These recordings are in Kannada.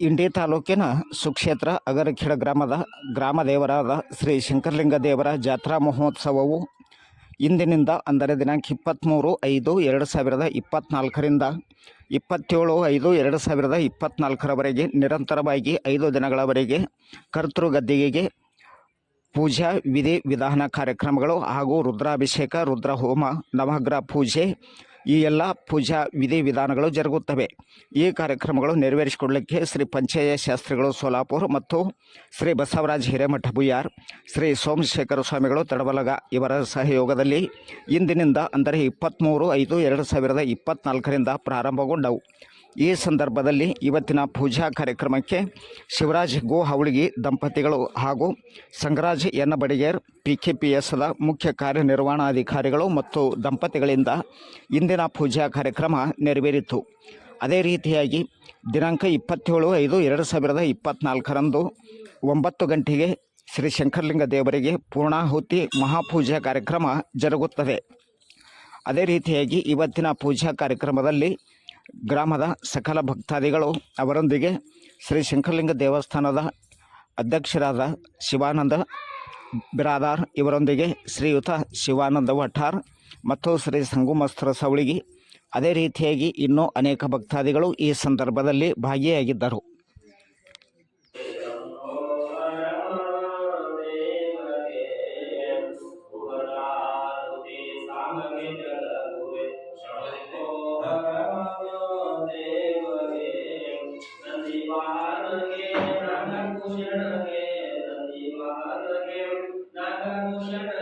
ಇಂಡಿ ತಾಲೂಕಿನ ಸುಕ್ಷೇತ್ರ ಅಗರಖೇಡ ಗ್ರಾಮದ ಗ್ರಾಮ ದೇವರಾದ ಶ್ರೀ ಶಂಕರಲಿಂಗ ದೇವರ ಜಾತ್ರಾ ಮಹೋತ್ಸವವು ಇಂದಿನಿಂದ ಅಂದರೆ ದಿನಾಂಕ ಇಪ್ಪತ್ತ್ಮೂರು ಐದು ಎರಡು ಸಾವಿರದ ಇಪ್ಪತ್ತ್ನಾಲ್ಕರಿಂದ ಇಪ್ಪತ್ತೇಳು ಐದು ಎರಡು ಸಾವಿರದ ಇಪ್ಪತ್ತ್ನಾಲ್ಕರವರೆಗೆ ನಿರಂತರವಾಗಿ ಐದು ದಿನಗಳವರೆಗೆ ಕರ್ತೃ ಗದ್ದಿಗೆಗೆ ಪೂಜಾ ವಿಧಿ ವಿಧಾನ ಕಾರ್ಯಕ್ರಮಗಳು ಹಾಗೂ ರುದ್ರಾಭಿಷೇಕ ರುದ್ರ ಹೋಮ ನವಗ್ರಹ ಪೂಜೆ ಈ ಎಲ್ಲ ಪೂಜಾ ವಿಧಿ ವಿಧಾನಗಳು ಜರುಗುತ್ತವೆ. ಈ ಕಾರ್ಯಕ್ರಮಗಳು ನೆರವೇರಿಸಿಕೊಡಲಿಕ್ಕೆ ಶ್ರೀ ಪಂಚಾಯ ಶಾಸ್ತ್ರಿಗಳು ಸೋಲಾಪುರ್ ಮತ್ತು ಶ್ರೀ ಬಸವರಾಜ್ ಹಿರೇಮಠ ಬುಯ್ಯಾರ್ ಶ್ರೀ ಸೋಮಶೇಖರ ಸ್ವಾಮಿಗಳು ತಡಬಲಗ ಇವರ ಸಹಯೋಗದಲ್ಲಿ ಇಂದಿನಿಂದ ಅಂದರೆ ಇಪ್ಪತ್ತ್ಮೂರು ಐದು ಎರಡು ಸಾವಿರದ ಇಪ್ಪತ್ತ್ನಾಲ್ಕರಿಂದ ಪ್ರಾರಂಭಗೊಂಡವು. ಈ ಸಂದರ್ಭದಲ್ಲಿ ಇವತ್ತಿನ ಪೂಜಾ ಕಾರ್ಯಕ್ರಮಕ್ಕೆ ಶಿವರಾಜ್ ಗೋ ಹವಳಗಿ ದಂಪತಿಗಳು ಹಾಗೂ Sangaraj N Badiger P K P ಎಸ್ದ ಮುಖ್ಯ ಕಾರ್ಯನಿರ್ವಹಣಾಧಿಕಾರಿಗಳು ಮತ್ತು ದಂಪತಿಗಳಿಂದ ಇಂದಿನ ಪೂಜಾ ಕಾರ್ಯಕ್ರಮ ನೆರವೇರಿತು. ಅದೇ ರೀತಿಯಾಗಿ ದಿನಾಂಕ ಇಪ್ಪತ್ತೇಳು ಐದು ಎರಡು ಸಾವಿರದ ಇಪ್ಪತ್ತ್ನಾಲ್ಕರಂದು ಒಂಬತ್ತು ಗಂಟೆಗೆ ಶ್ರೀ ಶಂಕರಲಿಂಗ ದೇವರಿಗೆ ಪೂರ್ಣಾಹುತಿ ಮಹಾಪೂಜಾ ಕಾರ್ಯಕ್ರಮ ಜರುಗುತ್ತದೆ. ಅದೇ ರೀತಿಯಾಗಿ ಇವತ್ತಿನ ಪೂಜಾ ಕಾರ್ಯಕ್ರಮದಲ್ಲಿ ಗ್ರಾಮದ ಸಕಲ ಭಕ್ತಾದಿಗಳು ಅವರೊಂದಿಗೆ ಶ್ರೀ ಶಂಕರಲಿಂಗ ದೇವಸ್ಥಾನದ ಅಧ್ಯಕ್ಷರಾದ ಶಿವಾನಂದ ಬಿರಾದಾರ್ ಇವರೊಂದಿಗೆ ಶ್ರೀಯುತ ಶಿವಾನಂದ ವಠಾರ್ ಮತ್ತು ಶ್ರೀ ಸಂಗುಮಸ್ತ್ರ ಸವಳಿಗಿ. ಅದೇ ರೀತಿಯಾಗಿ ಇನ್ನೂ ಅನೇಕ ಭಕ್ತಾದಿಗಳು ಈ ಸಂದರ್ಭದಲ್ಲಿ ಭಾಗಿಯಾಗಿದ್ದರು. Gracias.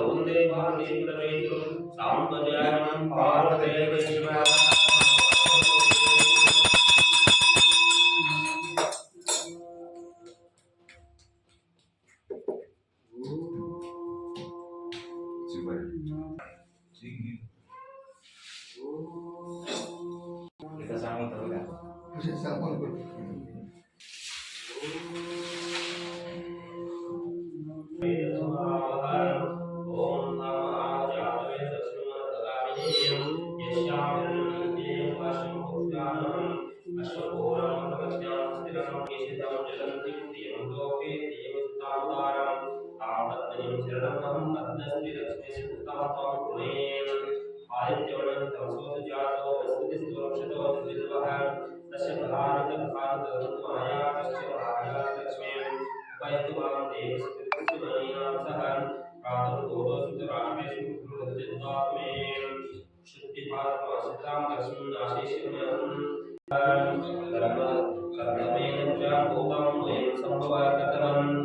वंदे भागेन्द्रवेतु सौन्दर्यानं पार्वते शिवा सांगून शरणमहम् अद्दस्ति लक्ष्मीश उत्तमत्वं पुनेन आदित्यवनं तमसोऽसु जातो वसुतिस्तुरक्षतो द्विर्वः तस्य प्रधानतभारतरुन् माया तस्य माया लक्ष्मीम् उपयतु माँ देवस्कृतिमणीनां सह प्रातर्गोदोसुतरामेषु कृतत्वात्मेन शुद्धिपात्मासितां लक्ष्मीनाशिष्यम्यहम् कर्ममेन च भूतं वयं सम्भवकतरम्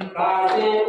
Bajin.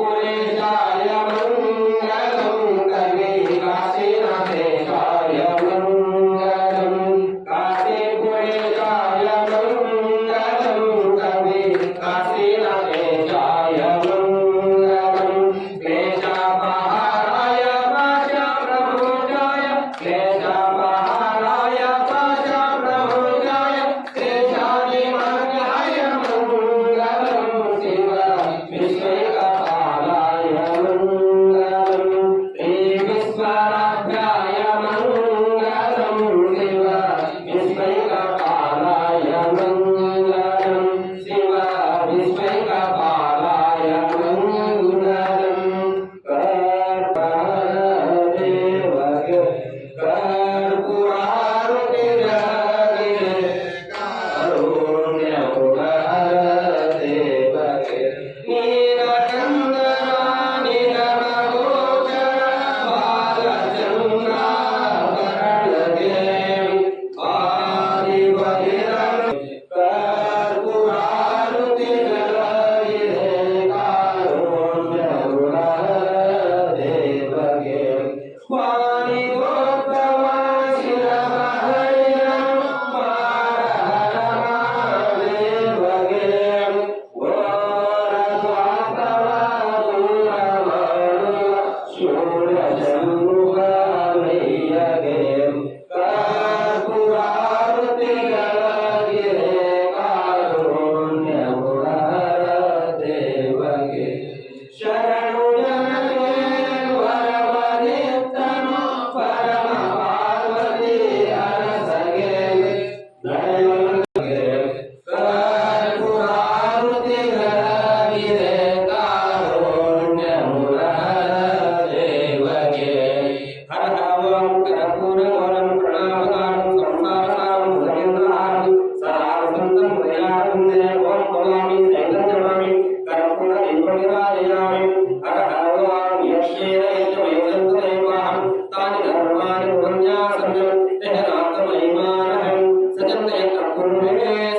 Amen.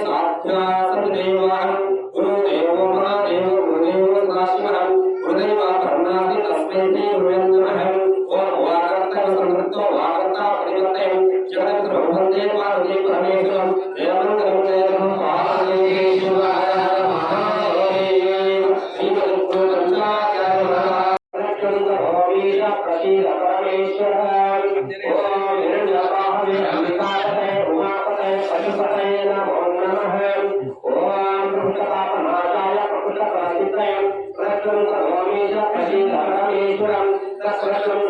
তারা